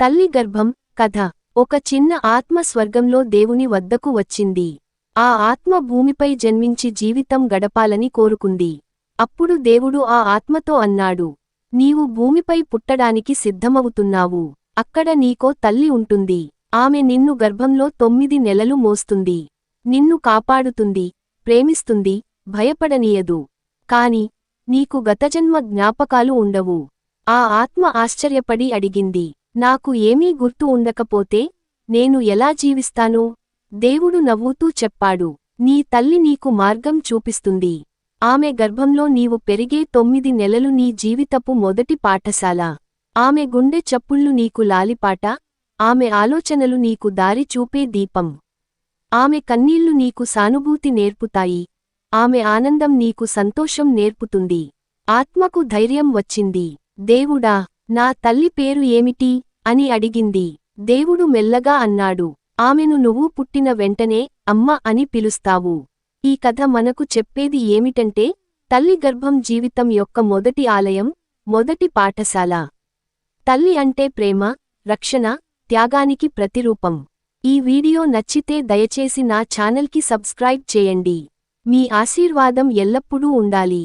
తల్లి గర్భం కథ. ఒక చిన్న ఆత్మ స్వర్గంలో దేవుని వద్దకు వచ్చింది. ఆ ఆత్మ భూమిపై జన్మించి జీవితం గడపాలని కోరుకుంది. అప్పుడు దేవుడు ఆ ఆత్మతో అన్నాడు నీవు భూమిపై పుట్టడానికి సిద్ధమవుతున్నావు. అక్కడ నీకో తల్లి ఉంటుంది. ఆమె నిన్ను గర్భంలో తొమ్మిది నెలలు మోస్తుంది. నిన్ను కాపాడుతుంది ప్రేమిస్తుంది భయపడనీయదు. కాని నీకు గతజన్మ జ్ఞాపకాలు ఉండవు. ఆ ఆత్మ ఆశ్చర్యపడి అడిగింది నాకు ఏమీ గుర్తు ఉండకపోతే నేను ఎలా జీవిస్తాను? దేవుడు నవ్వుతూ చెప్పాడు. నీ తల్లి నీకు మార్గం చూపిస్తుంది. ఆమె గర్భంలో నీవు పెరిగే తొమ్మిది నెలలు నీ జీవితపు మొదటి పాఠశాల. ఆమె గుండె చప్పుళ్ళు నీకు లాలిపాట. ఆమె ఆలోచనలు నీకు దారి చూపే దీపం. ఆమె కన్నీళ్ళు నీకు సానుభూతి నేర్పుతాయి. ఆమె ఆనందం నీకు సంతోషం నేర్పుతుంది. ఆత్మకు ధైర్యం వచ్చింది. దేవుడా నా తల్లి పేరు ఏమిటి? అని అడిగింది. దేవుడు మెల్లగా అన్నాడు. ఆమెను నువ్వు పుట్టిన వెంటనే అమ్మ అని పిలుస్తావు. ఈ కథ మనకు చెప్పేది ఏమిటంటే తల్లి గర్భం జీవితం యొక్క మొదటి ఆలయం మొదటి పాఠశాల. తల్లి అంటే ప్రేమ రక్షణ త్యాగానికి ప్రతిరూపం. ఈ వీడియో నచ్చితే దయచేసి నా ఛానల్కి సబ్స్క్రైబ్ చేయండి. మీ ఆశీర్వాదం ఎల్లప్పుడూ ఉండాలి.